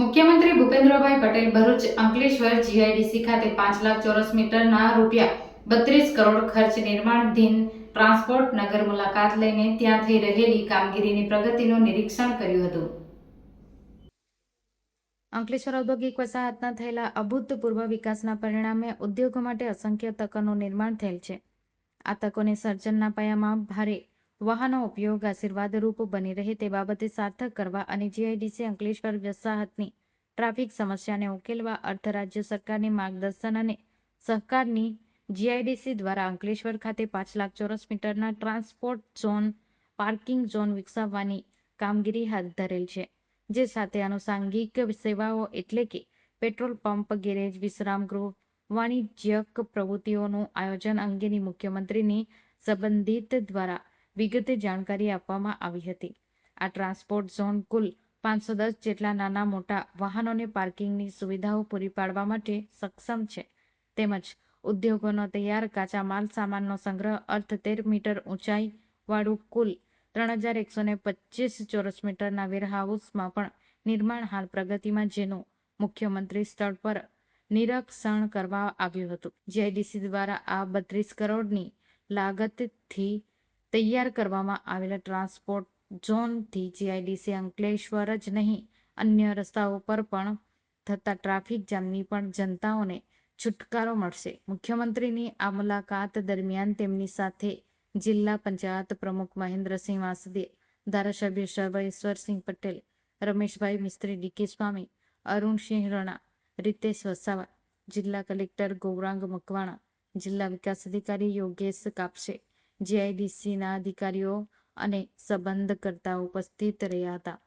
મુખ્યમંત્રી ભૂપેન્દ્રભાઈ પટેલ ભરૂચ અંકલેશ્વર જીઆઈડીસી ખાતે પાંચ લાખ ચોરસ મીટરના રૂપિયા બત્રીસ કરોડ ખર્ચ નિર્માણધીન ટ્રાન્સપોર્ટ નગર મુલાકાત લઈને ત્યાં થઈ રહેલી કામગીરીની પ્રગતિનું નિરીક્ષણ કર્યું હતું. અંકલેશ્વર ઔદ્યોગિક વસાહતના થયેલા અભૂતપૂર્વ વિકાસના પરિણામે ઉદ્યોગો માટે અસંખ્ય તકોનું નિર્માણ થયેલ છે. આ તકોને સર્જનના પાયામાં ભારે વાહનો ઉપયોગ આશીર્વાદરૂપ બની રહે તે બાબતે સાર્થક કરવા અને જીઆઈડીસી અંકલેશ્વર વસાહતની ટ્રાફિક સમસ્યાને ઉકેલવા અર્થ રાજ્ય સરકારની માર્ગદર્શન અને સહકારની જીઆઈડીસી દ્વારા અંકલેશ્વર ખાતે પાંચ લાખ ચોરસ મીટરના ટ્રાન્સપોર્ટ ઝોન, પાર્કિંગ ઝોન વિકસાવવાની કામગીરી હાથ ધરેલ છે, જે સાથે આનુષાંગિક સેવાઓ એટલે કે પેટ્રોલ પંપ, ગેરેજ, વિશ્રામ ગૃહ, વાણિજ્યક પ્રવૃત્તિઓનું આયોજન અંગેની મુખ્યમંત્રીની સંબંધિત દ્વારા વિગતે જાણકારી આપવામાં આવી હતી. આ ટ્રાન્સપોર્ટ ઝોન કુલ પાંચસો દસ જેટલા નાના મોટા વાહનોને પાર્કિંગની સુવિધાઓ પૂરી પાડવા માટે સક્ષમ છે. તેમજ ઉદ્યોગોનો તૈયાર કાચા માલ સામાનનો સંગ્રહ અર્થ તેર મીટર ઊંચાઈ વાળું કુલ ત્રણ હજાર એકસો ને પચીસ ચોરસ મીટરના વેરહાઉસમાં પણ નિર્માણ હાલ પ્રગતિમાં જેનું મુખ્યમંત્રી સ્થળ પર નિરીક્ષણ કરવા આવ્યું હતું. જીઆઈડીસી દ્વારા આ બત્રીસ કરોડની લાગતથી તૈયાર કરવામાં આવેલા ટ્રાન્સપોર્ટ ઝોનથી જીઆઈડીસી અંકલેશ્વર જ નહીં, અન્ય રસ્તાઓ પર પણ થતા ટ્રાફિક જામની પણ જનતાઓને છુટકારો મળશે. મુખ્યમંત્રીની આ મુલાકાત દરમિયાન તેમની સાથે જિલ્લા પંચાયત પ્રમુખ મહેન્દ્રસિંહ વાસદે, ધારાસભ્ય સર્વેશ્વરસિંહ પટેલ, રમેશભાઈ મિસ્ત્રી ડીકે સ્વામી, અરુણસિંહ રણા, રીતેશ વસાવા, જિલ્લા કલેક્ટર ગૌરાંગ મકવાણા, જિલ્લા વિકાસ અધિકારી યોગેશ કાપસે જીઆઈડીસીના અધિકારીઓ અને સંબંધકર્તાઓ ઉપસ્થિત રહ્યા હતા.